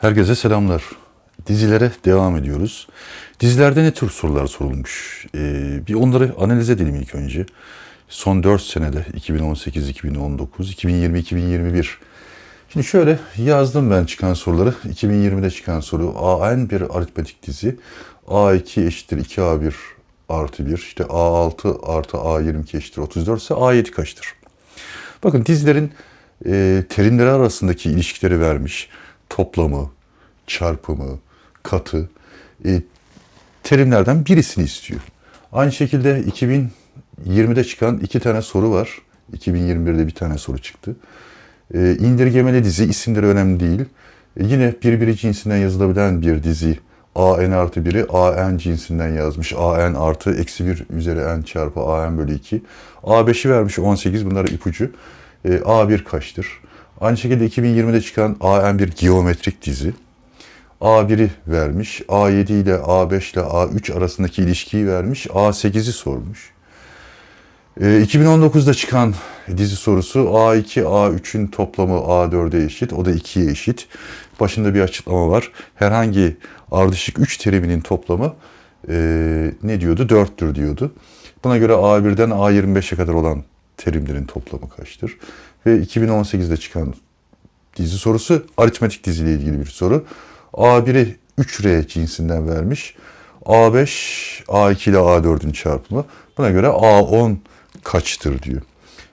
Herkese selamlar. Dizilere devam ediyoruz. Dizilerde ne tür sorular sorulmuş? Ee, bir onları analiz edelim ilk önce. Son 4 senede 2018, 2019, 2020, 2021. Şimdi şöyle yazdım ben çıkan soruları. 2020'de çıkan soru AN bir aritmetik dizi. A2 eşittir 2A1 artı 1. İşte A6 artı A22 eşittir 34 ise A7 kaçtır? Bakın dizilerin e, terimleri arasındaki ilişkileri vermiş. Toplamı, çarpımı, katı e, terimlerden birisini istiyor. Aynı şekilde 2020'de çıkan iki tane soru var. 2021'de bir tane soru çıktı. E, indirgemeli dizi isimleri önemli değil. E, yine birbiri cinsinden yazılabilen bir dizi AN artı 1'i AN cinsinden yazmış. AN artı eksi 1 üzeri N çarpı AN bölü 2. A5'i vermiş 18 bunlar ipucu. E, A1 kaçtır? Aynı şekilde 2020'de çıkan AN bir geometrik dizi. A1'i vermiş. A7 ile A5 ile A3 arasındaki ilişkiyi vermiş. A8'i sormuş. E, 2019'da çıkan dizi sorusu A2, A3'ün toplamı A4'e eşit. O da 2'ye eşit. Başında bir açıklama var. Herhangi ardışık 3 teriminin toplamı e, ne diyordu? 4'tür diyordu. Buna göre A1'den A25'e kadar olan terimlerin toplamı kaçtır? Ve 2018'de çıkan dizi sorusu aritmetik diziyle ilgili bir soru. A1'i 3R cinsinden vermiş. A5, A2 ile A4'ün çarpımı. Buna göre A10 kaçtır diyor.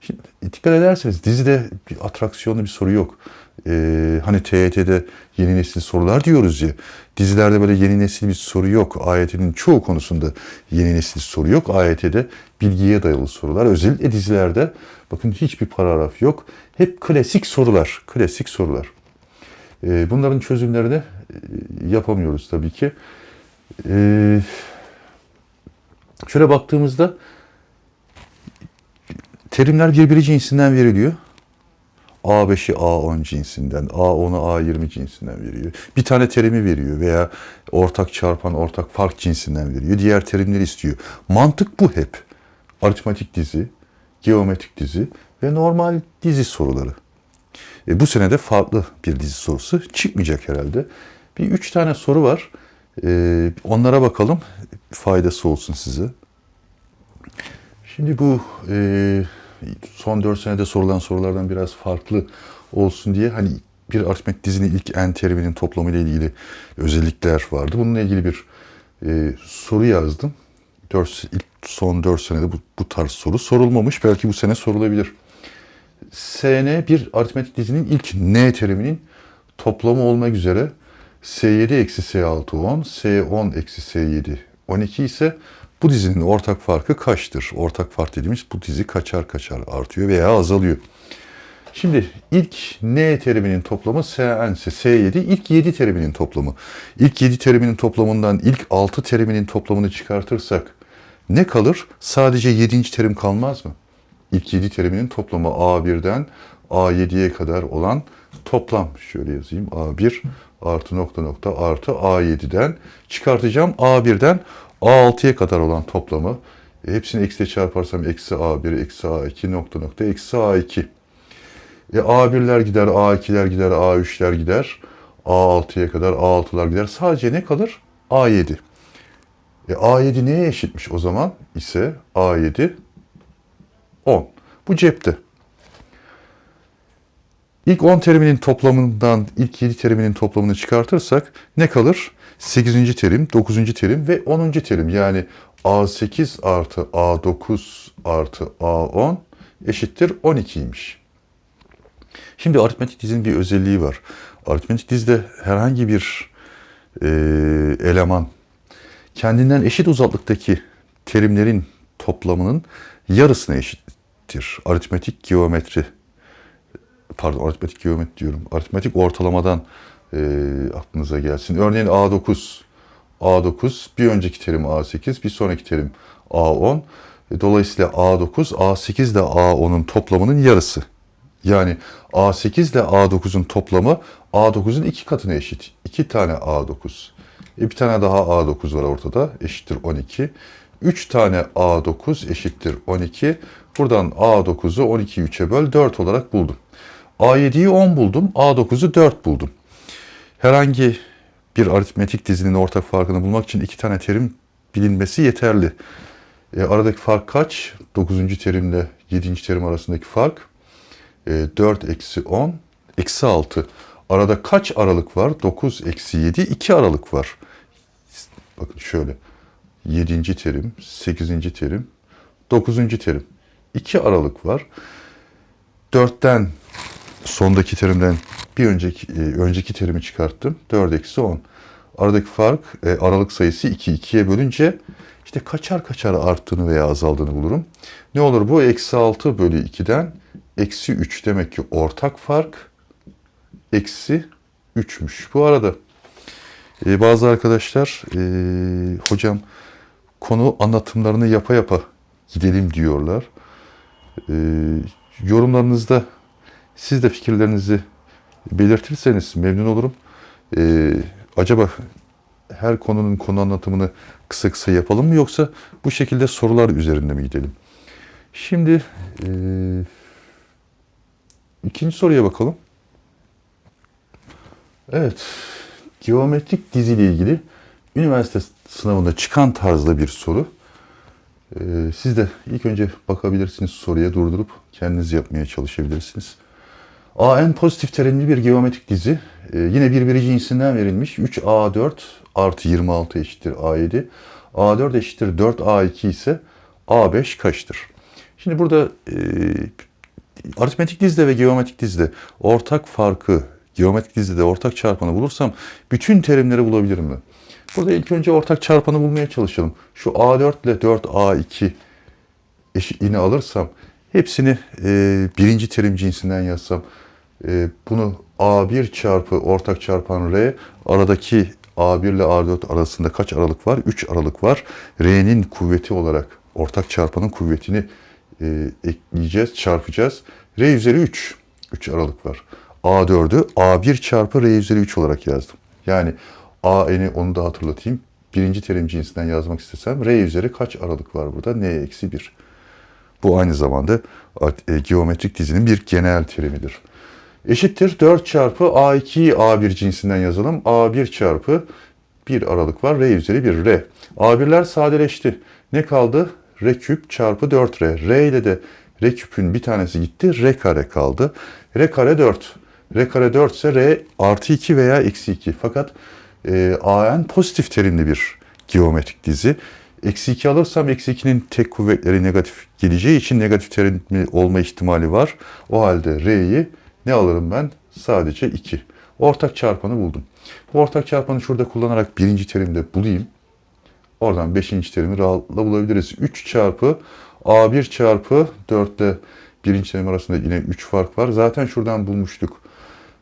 Şimdi dikkat ederseniz dizide bir atraksiyonlu bir soru yok. Ee, hani TYT'de yeni nesil sorular diyoruz ya. Dizilerde böyle yeni nesil bir soru yok. AYT'nin çoğu konusunda yeni nesil soru yok. AYT'de bilgiye dayalı sorular. Özellikle dizilerde bakın hiçbir paragraf yok. Hep klasik sorular. Klasik sorular. Ee, bunların çözümlerini e, yapamıyoruz tabii ki. Ee, şöyle baktığımızda terimler birbiri cinsinden veriliyor. A5'i A10 cinsinden, A10'u A20 cinsinden veriyor. Bir tane terimi veriyor veya ortak çarpan, ortak fark cinsinden veriyor. Diğer terimleri istiyor. Mantık bu hep. Aritmatik dizi, geometrik dizi ve normal dizi soruları. E, bu sene de farklı bir dizi sorusu çıkmayacak herhalde. Bir üç tane soru var. E, onlara bakalım. Faydası olsun size. Şimdi bu e, son 4 senede sorulan sorulardan biraz farklı olsun diye hani bir aritmetik dizinin ilk n teriminin toplamı ile ilgili özellikler vardı. Bununla ilgili bir e, soru yazdım. 4, ilk son 4 senede bu, bu tarz soru sorulmamış. Belki bu sene sorulabilir. SN bir aritmetik dizinin ilk n teriminin toplamı olmak üzere S7 eksi S6 10, S10 eksi S7 12 ise bu dizinin ortak farkı kaçtır? Ortak fark dediğimiz bu dizi kaçar kaçar artıyor veya azalıyor. Şimdi ilk n teriminin toplamı Sn ise S7 ilk 7 teriminin toplamı. İlk 7 teriminin toplamından ilk 6 teriminin toplamını çıkartırsak ne kalır? Sadece 7. terim kalmaz mı? İlk 7 teriminin toplamı A1'den A7'ye kadar olan toplam. Şöyle yazayım. A1 artı nokta nokta artı A7'den çıkartacağım. A1'den A6'ya kadar olan toplamı. E, hepsini eksiyle çarparsam eksi A1, eksi A2 nokta nokta eksi A2. E, A1'ler gider, A2'ler gider, A3'ler gider. A6'ya kadar A6'lar gider. Sadece ne kalır? A7. E, A7 neye eşitmiş o zaman? ise A7 10. Bu cepte. İlk 10 teriminin toplamından ilk 7 teriminin toplamını çıkartırsak ne kalır? 8. terim, 9. terim ve 10. terim. Yani A8 artı A9 artı A10 eşittir 12'ymiş. Şimdi aritmetik dizinin bir özelliği var. Aritmetik dizide herhangi bir e, eleman kendinden eşit uzaklıktaki terimlerin toplamının yarısına eşittir. Aritmetik geometri pardon aritmetik geometri diyorum. Aritmetik ortalamadan e, aklınıza gelsin. Örneğin A9 A9 bir önceki terim A8 bir sonraki terim A10. E, Dolayısıyla A9 A8 ile A10'un toplamının yarısı. Yani A8 ile A9'un toplamı A9'un iki katına eşit. İki tane A9. E bir tane daha A9 var ortada. Eşittir 12. 3 tane A9 eşittir 12. Buradan A9'u 12'yi 3'e böl 4 olarak buldum. A7'yi 10 buldum. A9'u 4 buldum. Herhangi bir aritmetik dizinin ortak farkını bulmak için iki tane terim bilinmesi yeterli. E, aradaki fark kaç? 9. terimle 7. terim arasındaki fark e, 4 eksi 10 eksi 6. Arada kaç aralık var? 9 eksi 7 2 aralık var. Bakın şöyle. 7. terim, 8. terim, 9. terim. 2 aralık var. 4'ten sondaki terimden bir önceki e, önceki terimi çıkarttım. 4 eksi 10. Aradaki fark e, aralık sayısı 2. 2'ye bölünce işte kaçar kaçar arttığını veya azaldığını bulurum. Ne olur bu? Eksi 6 bölü 2'den eksi 3. Demek ki ortak fark eksi 3'müş. Bu arada e, bazı arkadaşlar hocam konu anlatımlarını yapa yapa gidelim diyorlar. Yorumlarınızda siz de fikirlerinizi belirtirseniz memnun olurum. E, acaba her konunun konu anlatımını kısa kısa yapalım mı yoksa bu şekilde sorular üzerinde mi gidelim? Şimdi e, ikinci soruya bakalım. Evet, geometrik diziyle ilgili üniversite sınavında çıkan tarzda bir soru. Ee, siz de ilk önce bakabilirsiniz soruya durdurup kendiniz yapmaya çalışabilirsiniz. AN pozitif terimli bir geometrik dizi. Ee, yine birbiri cinsinden verilmiş. 3A4 artı 26 eşittir A7. A4 eşittir 4A2 ise A5 kaçtır? Şimdi burada e, aritmetik dizide ve geometrik dizide ortak farkı, geometrik dizide ortak çarpanı bulursam bütün terimleri bulabilirim mi? Burada ilk önce ortak çarpanı bulmaya çalışalım. Şu A4 ile 4A2 eşitliğini alırsam hepsini e, birinci terim cinsinden yazsam e, bunu A1 çarpı ortak çarpan R aradaki A1 ile A4 arasında kaç aralık var? 3 aralık var. R'nin kuvveti olarak ortak çarpanın kuvvetini e, ekleyeceğiz, çarpacağız. R üzeri 3. 3 aralık var. A4'ü A1 çarpı R üzeri 3 olarak yazdım. Yani AN'i onu da hatırlatayım. Birinci terim cinsinden yazmak istesem R üzeri kaç aralık var burada? N eksi 1. Bu aynı zamanda e, geometrik dizinin bir genel terimidir. Eşittir 4 çarpı A2'yi A1 cinsinden yazalım. A1 çarpı 1 aralık var. R üzeri 1 R. A1'ler sadeleşti. Ne kaldı? R küp çarpı 4R. R ile de R küpün bir tanesi gitti. R kare kaldı. R kare 4. R kare 4 ise R artı 2 veya eksi 2. Fakat e, AN pozitif terimli bir geometrik dizi. Eksi 2 alırsam eksi 2'nin tek kuvvetleri negatif geleceği için negatif terimli olma ihtimali var. O halde R'yi ne alırım ben? Sadece 2. Ortak çarpanı buldum. Bu ortak çarpanı şurada kullanarak birinci terimde bulayım. Oradan beşinci terimi rahatla bulabiliriz. 3 çarpı A1 çarpı 4 ile birinci terim arasında yine 3 fark var. Zaten şuradan bulmuştuk.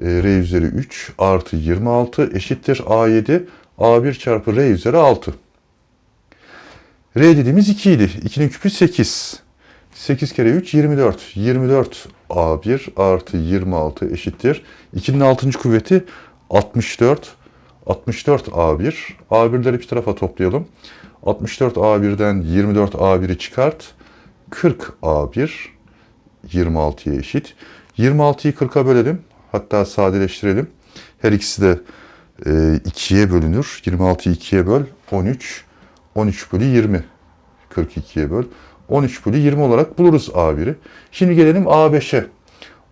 E, R üzeri 3 artı 26 eşittir A7. A1 çarpı R üzeri 6. R dediğimiz 2 idi. 2'nin küpü 8. 8 kere 3 24. 24 A1 artı 26 eşittir. 2'nin 6. kuvveti 64. 64 A1. A1'leri bir tarafa toplayalım. 64 A1'den 24 A1'i çıkart. 40 A1 26'ya eşit. 26'yı 40'a bölelim. Hatta sadeleştirelim. Her ikisi de e, 2'ye bölünür. 26'yı 2'ye böl. 13. 13 bölü 20. 42'ye böl. 13 bölü 20 olarak buluruz A1'i. Şimdi gelelim A5'e.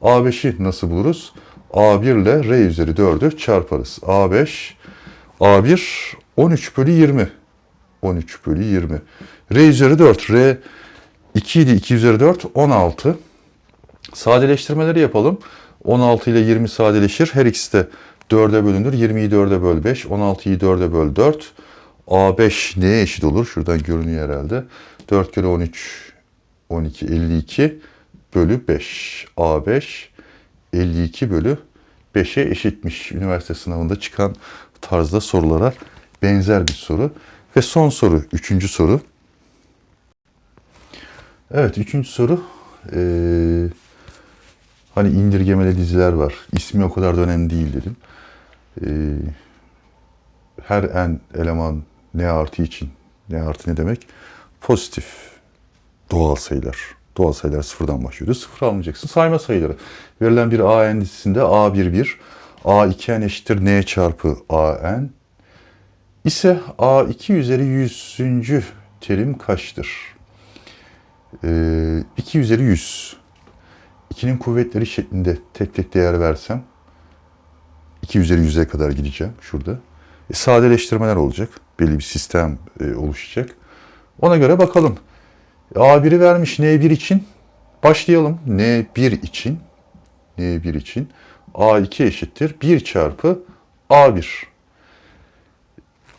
A5'i nasıl buluruz? A1 ile R üzeri 4'ü çarparız. A5, A1 13 bölü 20. 13 bölü 20. R üzeri 4. R 2 idi. 2 üzeri 4. 16. Sadeleştirmeleri yapalım. 16 ile 20 sadeleşir. Her ikisi de 4'e bölünür. 20'yi 4'e böl 5. 16'yı 4'e böl 4. A5 neye eşit olur? Şuradan görünüyor herhalde. 4 kere 13, 12, 52 bölü 5. A5 52 bölü 5'e eşitmiş. Üniversite sınavında çıkan tarzda sorulara benzer bir soru. Ve son soru, üçüncü soru. Evet, üçüncü soru. Ee, hani indirgemeli diziler var. İsmi o kadar da önemli değil dedim. Ee, her en eleman n artı için, n artı ne demek? Pozitif doğal sayılar. Doğal sayılar sıfırdan başlıyordu. Sıfır almayacaksın. Sayma sayıları. Verilen bir A n dizisinde A11, A2n eşittir n çarpı an ise A2 üzeri 100. terim kaçtır? Ee, 2 üzeri 100. 2'nin kuvvetleri şeklinde tek tek değer versem 2 üzeri 100'e kadar gideceğim şurada. E, sadeleştirmeler olacak. Belli bir sistem e, oluşacak. Ona göre bakalım. A1'i vermiş N1 için. Başlayalım. N1 için. N1 için. A2 eşittir. 1 çarpı A1.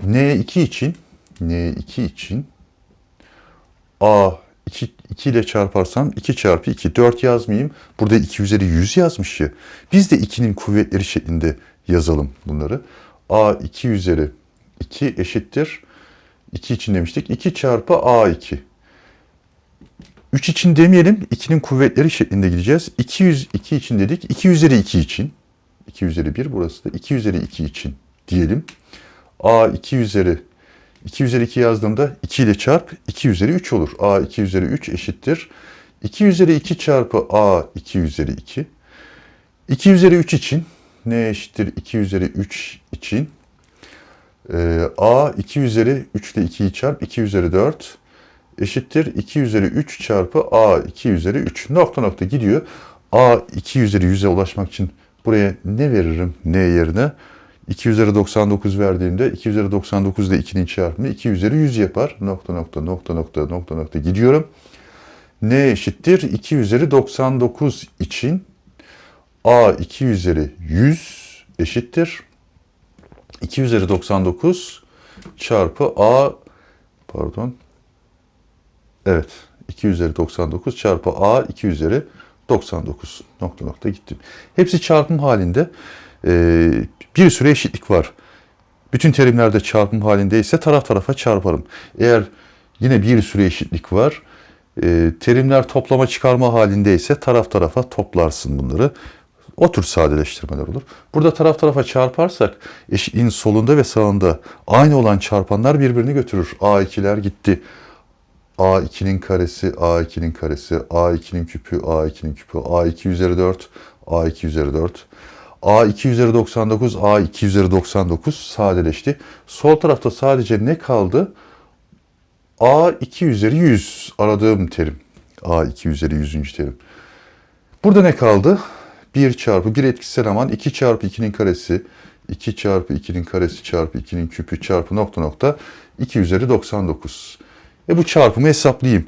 N2 için. N2 için. A 2, 2 ile çarparsam 2 çarpı 2. 4 yazmayayım. Burada 2 üzeri 100 yazmış ya. Biz de 2'nin kuvvetleri şeklinde yazalım bunları. A 2 üzeri 2 eşittir. 2 için demiştik. 2 çarpı A2. 3 için demeyelim. 2'nin kuvvetleri şeklinde gideceğiz. 202 için dedik. 2 üzeri 2 için. 2 üzeri 1 burası da 2 üzeri 2 için diyelim. A 2 üzeri 2 üzeri 2 yazdığımda 2 ile çarp 2 üzeri 3 olur. A 2 üzeri 3 eşittir. 2 üzeri 2 çarpı A 2 üzeri 2. 2 üzeri 3 için ne eşittir 2 üzeri 3 için Ee, A 2 üzeri 3 ile 2'yi çarp 2 üzeri 4 eşittir 2 üzeri 3 çarpı A 2 üzeri 3 nokta nokta gidiyor. A 2 üzeri 100'e ulaşmak için buraya ne veririm ne yerine? 2 üzeri 99 verdiğimde 2 üzeri 99 ile 2'nin çarpımı 2 üzeri 100 yapar. Nokta nokta nokta nokta nokta nokta gidiyorum. Ne eşittir? 2 üzeri 99 için A 2 üzeri 100 eşittir. 2 üzeri 99 çarpı A pardon evet 2 üzeri 99 çarpı A 2 üzeri 99 nokta nokta gittim. Hepsi çarpım halinde. Ee, bir süre eşitlik var. Bütün terimlerde çarpım halindeyse taraf tarafa çarparım. Eğer yine bir süre eşitlik var, e, terimler toplama çıkarma halindeyse taraf tarafa toplarsın bunları. O tür sadeleştirmeler olur. Burada taraf tarafa çarparsak eşitliğin solunda ve sağında aynı olan çarpanlar birbirini götürür. A2'ler gitti. A2'nin karesi, A2'nin karesi, A2'nin küpü, A2'nin küpü, A2 üzeri 4, A2 üzeri 4. A2 üzeri 99, A2 üzeri 99 sadeleşti. Sol tarafta sadece ne kaldı? A2 üzeri 100 aradığım terim. A2 üzeri 100. terim. Burada ne kaldı? 1 çarpı 1 etkisel aman 2 çarpı 2'nin karesi 2 çarpı 2'nin karesi çarpı 2'nin küpü çarpı nokta nokta 2 üzeri 99. E bu çarpımı hesaplayayım.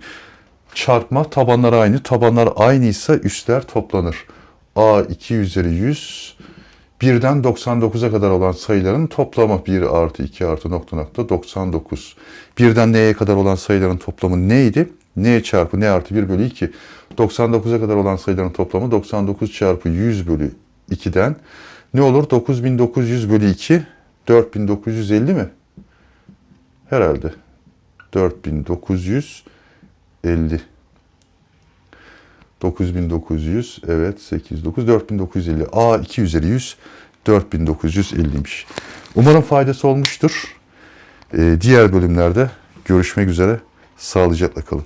Çarpma tabanlar aynı. Tabanlar aynıysa üstler toplanır. A 2 üzeri 100 1'den 99'a kadar olan sayıların toplamı 1 artı 2 artı nokta nokta 99. 1'den n'ye kadar olan sayıların toplamı neydi? N çarpı n artı 1 bölü 2. 99'a kadar olan sayıların toplamı 99 çarpı 100 bölü 2'den ne olur? 9900 bölü 2 4950 mi? Herhalde. 4950. 9900 evet 8 9 4950 A 2 üzeri 100 4950'ymiş. Umarım faydası olmuştur. Ee, diğer bölümlerde görüşmek üzere. Sağlıcakla kalın.